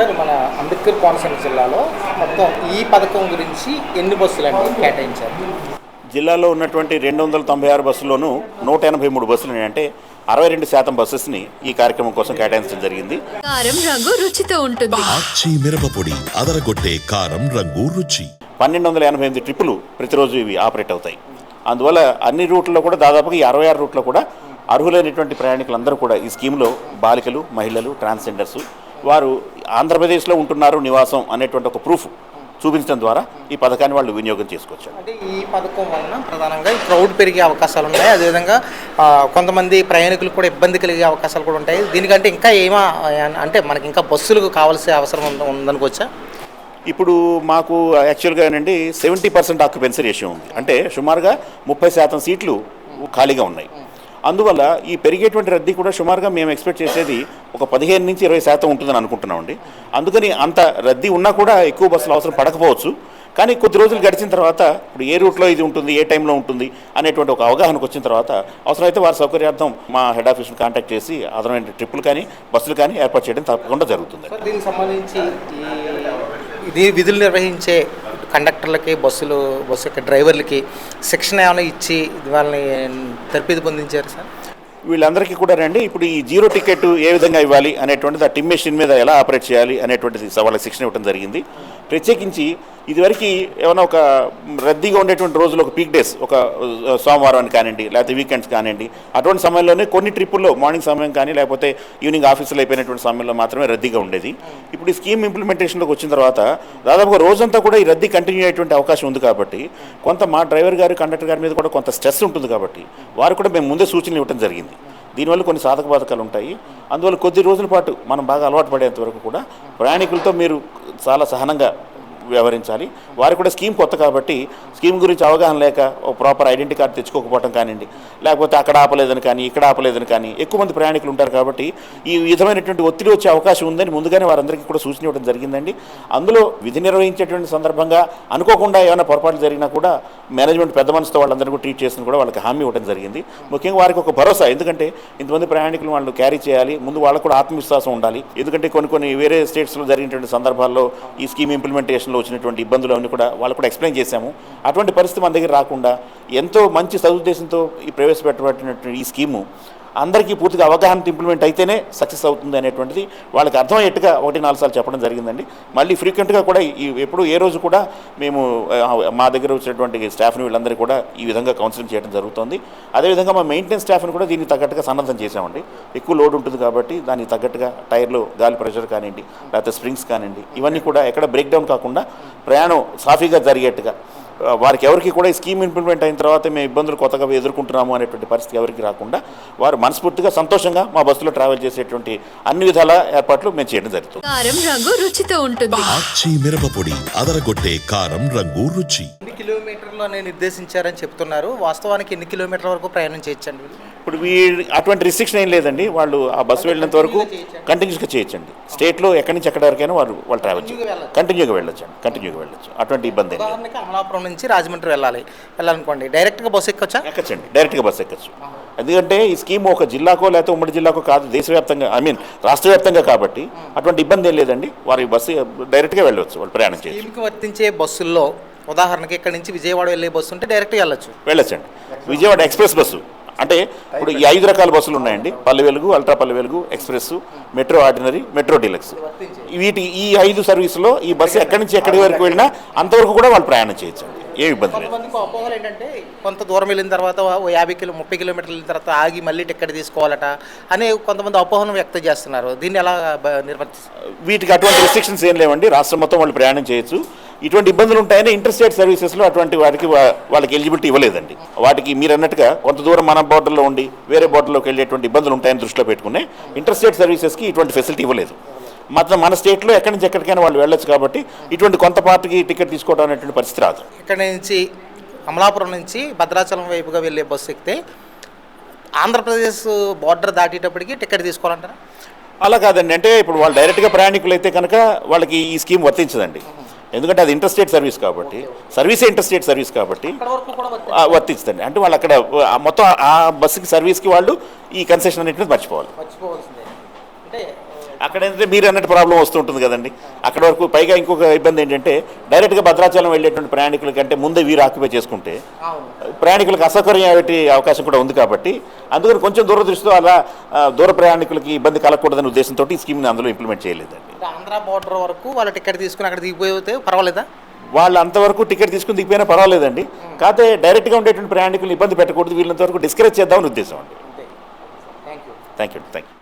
Sir మన అంబేద్కర్ కోనసీమ జిల్లాలో మొత్తం ఈ పథకం గురించి ఎన్ని బస్సులు అండి కేటాయించారు? జిల్లాలో ఉన్నటువంటి రెండు వందల తొంభై ఆరు బస్సుల్లోనూ నూట ఎనభై మూడు బస్సులు అంటే అరవై రెండు శాతం బస్సెస్ని ఈ కార్యక్రమం కోసం కేటాయించడం జరిగింది. కారం రంగు రుచితో ఉంటుంది. మిరపపొడి అదరగొట్టే కారం రంగు రుచి. పన్నెండు వందల ఎనభై ఎనిమిది ట్రిప్పులు ప్రతిరోజు ఇవి ఆపరేట్ అవుతాయి. అందువల్ల అన్ని రూట్లలో కూడా దాదాపుగా ఈ అరవై ఆరు రూట్లో కూడా అర్హులైనటువంటి ప్రయాణికులందరూ కూడా ఈ స్కీమ్లో బాలికలు మహిళలు ట్రాన్స్జెండర్స్ వారు ఆంధ్రప్రదేశ్లో ఉంటున్నారు నివాసం అనేటువంటి ఒక ప్రూఫ్ చూపించడం ద్వారా ఈ పథకాన్ని వాళ్ళు వినియోగం చేసుకోవచ్చు అంటే ఈ పథకం వలన ప్రధానంగా క్రౌడ్ పెరిగే అవకాశాలు ఉన్నాయి. అదేవిధంగా కొంతమంది ప్రయాణికులకు కూడా ఇబ్బంది కలిగే అవకాశాలు కూడా ఉంటాయి. దీనికంటే ఇంకా ఏమా అంటే మనకి ఇంకా బస్సులకు కావాల్సిన అవసరం ఉంద- ఉందనుకోవచ్చా ఇప్పుడు మాకు యాక్చువల్గా ఏంటంటే సెవెంటీ పర్సెంట్ ఆక్యుపెన్సీ రేషియో ఉంది. అంటే సుమారుగా ముప్పై శాతం సీట్లు ఖాళీగా ఉన్నాయి. అందువల్ల ఈ పెరిగేటువంటి రద్దీ కూడా సుమారుగా మేము ఎక్స్పెక్ట్ చేసేది ఒక పదిహేను నుంచి ఇరవై శాతం ఉంటుందని అనుకుంటున్నామండి. అందుకని అంత రద్దీ ఉన్నా కూడా ఎక్కువ బస్సులు అవసరం పడకపోవచ్చు. కానీ కొద్ది రోజులు గడిచిన తర్వాత ఇప్పుడు ఏ రూట్లో ఇది ఉంటుంది ఏ టైంలో ఉంటుంది అనేటువంటి ఒక అవగాహనకు వచ్చిన తర్వాత అవసరమైతే వారి సౌకర్యార్థం మా హెడ్ ఆఫీస్ని కాంటాక్ట్ చేసి అదనమైన ట్రిప్పులు కానీ బస్సులు కానీ ఏర్పాటు చేయడం తప్పకుండా జరుగుతుంది. దీనికి సంబంధించి ఇది విధులు నిర్వహించే కండక్టర్లకి బస్సులు బస్సు యొక్క డ్రైవర్లకి శిక్షణ ఏమైనా ఇచ్చి వాళ్ళని తర్పీదు పొందించారు సార్? వీళ్ళందరికీ కూడా రండి. ఇప్పుడు ఈ జీరో టికెట్ ఏ విధంగా ఇవ్వాలి అనేటువంటిది ఆ టిమ్ మెషిన్ మీద ఎలా ఆపరేట్ చేయాలి అనేటువంటిది వాళ్ళకి శిక్షణ ఇవ్వడం జరిగింది. ప్రత్యేకించి ఇదివరకు ఏమైనా ఒక రద్దీగా ఉండేటువంటి రోజులు ఒక పీక్ డేస్ ఒక సోమవారం కానివ్వండి లేకపోతే వీకెండ్స్ కానివ్వండి అటువంటి సమయంలోనే కొన్ని ట్రిప్పుల్లో మార్నింగ్ సమయం కానీ లేకపోతే ఈవినింగ్ ఆఫీసులో అయిపోయినటువంటి సమయంలో మాత్రమే రద్దీగా ఉండేది. ఇప్పుడు ఈ స్కీమ్ ఇంప్లిమెంటేషన్లోకి వచ్చిన తర్వాత దాదాపుగా రోజంతా కూడా ఈ రద్దీ కంటిన్యూ అయ్యేటువంటి అవకాశం ఉంది కాబట్టి కొంత మా డ్రైవర్ గారు కండక్టర్ గారి మీద కూడా కొంత స్ట్రెస్ ఉంటుంది కాబట్టి వారు కూడా మేము ముందే సూచనలు ఇవ్వడం జరిగింది. దీనివల్ల కొన్ని సాధక బాధకాలు ఉంటాయి. అందువల్ల కొద్ది రోజుల పాటు మనం బాగా అలవాటు పడేంత వరకు కూడా ప్రయాణికులతో మీరు చాలా సహనంగా వ్యవహరించాలి. వారికి కూడా స్కీమ్ కొత్త కాబట్టి స్కీమ్ గురించి అవగాహన లేక ఒక ప్రాపర్ ఐడెంటిటీ కార్డు తెచ్చుకోకపోవడం కానివ్వండి లేకపోతే అక్కడ ఆపలేదని కానీ ఇక్కడ ఆపలేదని కానీ ఎక్కువ మంది ప్రయాణికులు ఉంటారు కాబట్టి ఈ విధమైనటువంటి ఒత్తిడి వచ్చే అవకాశం ఉందని ముందుగానే వారందరికీ కూడా సూచన ఇవ్వడం జరిగిందండి. అందులో విధి నిర్వహించేటువంటి సందర్భంగా అనుకోకుండా ఏమైనా పొరపాట్లు జరిగినా కూడా మేనేజ్మెంట్ పెద్ద మనసుతో వాళ్ళందరికీ కూడా ట్రీట్ చేసిన కూడా వాళ్ళకి హామీ ఇవ్వడం జరిగింది. ముఖ్యంగా వారికి ఒక భరోసా ఎందుకంటే ఇంతమంది ప్రయాణికులు వాళ్ళు క్యారీ చేయాలి ముందు వాళ్ళకు కూడా ఆత్మవిశ్వాసం ఉండాలి. ఎందుకంటే కొన్ని కొన్ని వేరే స్టేట్స్లో జరిగినటువంటి సందర్భాల్లో ఈ స్కీమ్ ఇంప్లిమెంటేషన్ ఇంప్లిమెంటేషన్లో వచ్చినటువంటి ఇబ్బందులు అన్నీ కూడా వాళ్ళు కూడా ఎక్స్ప్లెయిన్ చేశాము. అటువంటి పరిస్థితి మన దగ్గర రాకుండా ఎంతో మంచి సదుద్దేశంతో ఈ ప్రవేశపెట్టబడినటువంటి ఈ స్కీము అందరికీ పూర్తిగా అవగాహన ఇంప్లిమెంట్ అయితేనే సక్సెస్ అవుతుంది అనేటువంటిది వాళ్ళకి అర్థమయ్యేట్టుగా ఒకటి నాలుగు సార్లు చెప్పడం జరిగిందండి. మళ్ళీ ఫ్రీక్వెంట్గా కూడా ఈ ఎప్పుడు ఏ రోజు కూడా మేము మా దగ్గర వచ్చినటువంటి స్టాఫ్ని వీళ్ళందరూ కూడా ఈ విధంగా కౌన్సిలింగ్ చేయడం జరుగుతుంది. అదేవిధంగా మా మెయింటెనెన్స్ స్టాఫ్ని కూడా దీనికి తగ్గట్టుగా సన్నద్ధం చేసామండి ఎక్కువ లోడ్ ఉంటుంది కాబట్టి దానికి తగ్గట్టుగా టైర్లో గాలి ప్రెషర్ కానివ్వండి లేకపోతే స్ప్రింగ్స్ కానివ్వండి ఇవన్నీ కూడా ఎక్కడ బ్రేక్ డౌన్ కాకుండా ప్రయాణం సాఫీగా జరిగేట్టుగా వారికి ఎవరికి కూడా ఈ స్కీమ్ ఇంప్లిమెంట్ అయిన తర్వాత మేము ఇబ్బందులు కొత్తగా ఎదుర్కొంటున్నాము అనేటువంటి పరిస్థితి ఎవరికి రాకుండా వారు మనస్ఫూర్తిగా సంతోషంగా మా బస్సులో ట్రావెల్ చేసేటువంటి అన్ని విధాల ఏర్పాట్లు మేము చేయడం జరుగుతుంది. కారం రంగు రుచితో ఉంటుంది. ఆచి మిరపపొడి అదరగొట్టే కారం రంగు రుచి. ఎన్ని కిలోమీటర్లు నిర్దేశించారని చెప్తున్నారు. వాస్తవానికి ఎన్ని కిలోమీటర్ల వరకు ప్రయాణం చేయొచ్చండి? ఇప్పుడు వీ అటువంటి రిస్ట్రిక్షన్ ఏం లేదండి. వాళ్ళు ఆ బస్సు వెళ్ళినంత వరకు కంటిన్యూస్గా చేయొచ్చండి. స్టేట్లో ఎక్కడి నుంచి ఎక్కడి వరకైనా వారు వాళ్ళు ట్రావెల్ చేయొచ్చు. కంటిన్యూగా వెళ్ళొచ్చు అండి. కంటిన్యూగా వెళ్ళొచ్చు. అటువంటి ఇబ్బంది ఉదాహరణకి అమలాపురం నుంచి రాజమండ్రి వెళ్ళాలి. వెళ్ళాలనుకోండి. డైరెక్ట్గా బస్సు ఎక్కొచ్చా? ఎక్కచ్చండి. డైరెక్ట్గా బస్సు ఎక్కచ్చు. ఎందుకంటే ఈ స్కీమ్ ఒక జిల్లాకో లేకపోతే ఉమ్మడి జిల్లాకో కాదు దేశవ్యాప్తంగా ఐ మీన్ రాష్ట్ర వ్యాప్తంగా కాబట్టి అటువంటి ఇబ్బంది ఏం లేదండి. వారి బస్సు డైరెక్ట్గా వెళ్ళవచ్చు వాళ్ళు ప్రయాణం చేయొచ్చు. స్కీమ్కి వర్తించే బస్సుల్లో ఉదాహరణకి ఇక్కడ నుంచి విజయవాడ వెళ్ళే బస్సు ఉంటే డైరెక్ట్గా వెళ్ళొచ్చు. వెళ్ళొచ్చండి. Vijayawada express bus. అంటే ఇప్పుడు ఈ ఐదు రకాల బస్సులు ఉన్నాయండి. పల్లె Velugu ultra Palle Velugu express metro ordinary metro deluxe. వీటి ఈ ఐదు సర్వీసులో ఈ బస్సు ఎక్కడి నుంచి ఎక్కడి వరకు వెళ్ళినా అంతవరకు కూడా వాళ్ళు ప్రయాణం చేయొచ్చండి. ఏ ఇబ్బంది లేదు. కొంతమందికి అపోహలు ఏంటంటే కొంత దూరం వెళ్ళిన తర్వాత ఓ యాభై కిలో ముప్పై కిలోమీటర్ల వెళ్ళిన తర్వాత ఆగి మళ్ళీ టికెట్ తీసుకోవాలట అనే కొంతమంది అపోహను వ్యక్తం చేస్తున్నారు. దీన్ని ఎలా నిర్వర్తిస్తారు వీటికి అటువంటి రిస్ట్రిక్షన్స్ ఏం లేవండి. రాష్ట్రం మొత్తం వాళ్ళు ప్రయాణం చేయొచ్చు. ఇటువంటి ఇబ్బందులు ఉంటాయని ఇంటర్స్టేట్ సర్వీసెస్లో అటువంటి వాటికి వా- వాళ్ళకి ఎలిజిబిలిటీ ఇవ్వలేదండి. వాటికి మీరు అన్నట్టుగా కొంత దూరం మన బోర్డర్లో ఉండి వేరే బోర్డర్లోకి వెళ్ళేటువంటి ఇబ్బందులు ఉంటాయని దృష్టిలో పెట్టుకుని ఇంటర్స్టేట్ సర్వీసెస్కి ఇటువంటి ఫెసిలిటీ ఇవ్వలేదు. మొత్తం మన స్టేట్లో ఎక్కడి నుంచి ఎక్కడికైనా వాళ్ళు వెళ్ళొచ్చు కాబట్టి ఇటువంటి కొంత పార్టీకి టికెట్ తీసుకోవడం అనేటువంటి పరిస్థితి రాదు. ఇక్కడ నుంచి అమలాపురం నుంచి భద్రాచలం వైపుగా వెళ్ళే బస్సు ఎక్కితే ఆంధ్రప్రదేశ్ బార్డర్ దాటేటప్పటికి టికెట్ తీసుకోవాలంటారా? అలా కాదండి. అంటే ఇప్పుడు వాళ్ళు డైరెక్ట్గా ప్రయాణికులు అయితే కనుక వాళ్ళకి ఈ స్కీమ్ వర్తించదండి. ఎందుకంటే అది ఇంటర్స్టేట్ సర్వీస్ కాబట్టి. సర్వీసే ఇంటర్స్టేట్ సర్వీస్ కాబట్టి వర్తించదండి. అంటే వాళ్ళు అక్కడ మొత్తం ఆ బస్సుకి సర్వీస్కి వాళ్ళు ఈ కన్సెషన్ అనేటువంటిది మర్చిపోవాలి. మర్చిపోవాల్సిందే. అంటే అక్కడ ఏంటంటే మీరు అన్నట్టు ప్రాబ్లం వస్తుంటుంది కదండి. అక్కడ వరకు పైగా ఇంకొక ఇబ్బంది ఏంటంటే డైరెక్ట్గా భద్రాచలం వెళ్ళేటువంటి ప్రయాణికుల కంటే ముందే వీరు ఆక్యుపై చేసుకుంటే ప్రయాణికులకు అసౌకర్యం అయ్యే అవకాశం కూడా ఉంది కాబట్టి అందుకని కొంచెం దూరదృష్టితో అలా దూర ప్రయాణికులకి ఇబ్బంది కలగకూడదనే ఉద్దేశంతో ఈ స్కీమ్ని అందులో ఇంప్లిమెంట్ చేయలేదండి. ఆంధ్ర బోర్డర్ వరకు వాళ్ళ టికెట్ తీసుకుని అక్కడ దిగిపోతే పర్వాలేదా? వాళ్ళు అంతవరకు టికెట్ తీసుకుని దిగిపోయినా పర్వాలేదండి. కాకపోతే డైరెక్ట్గా ఉండేటువంటి ప్రయాణికులు ఇబ్బంది పెట్టకూడదు వీళ్ళంత వరకు డిస్కరేజ్ చేద్దామని ఉద్దేశం అండి. Thank you thank you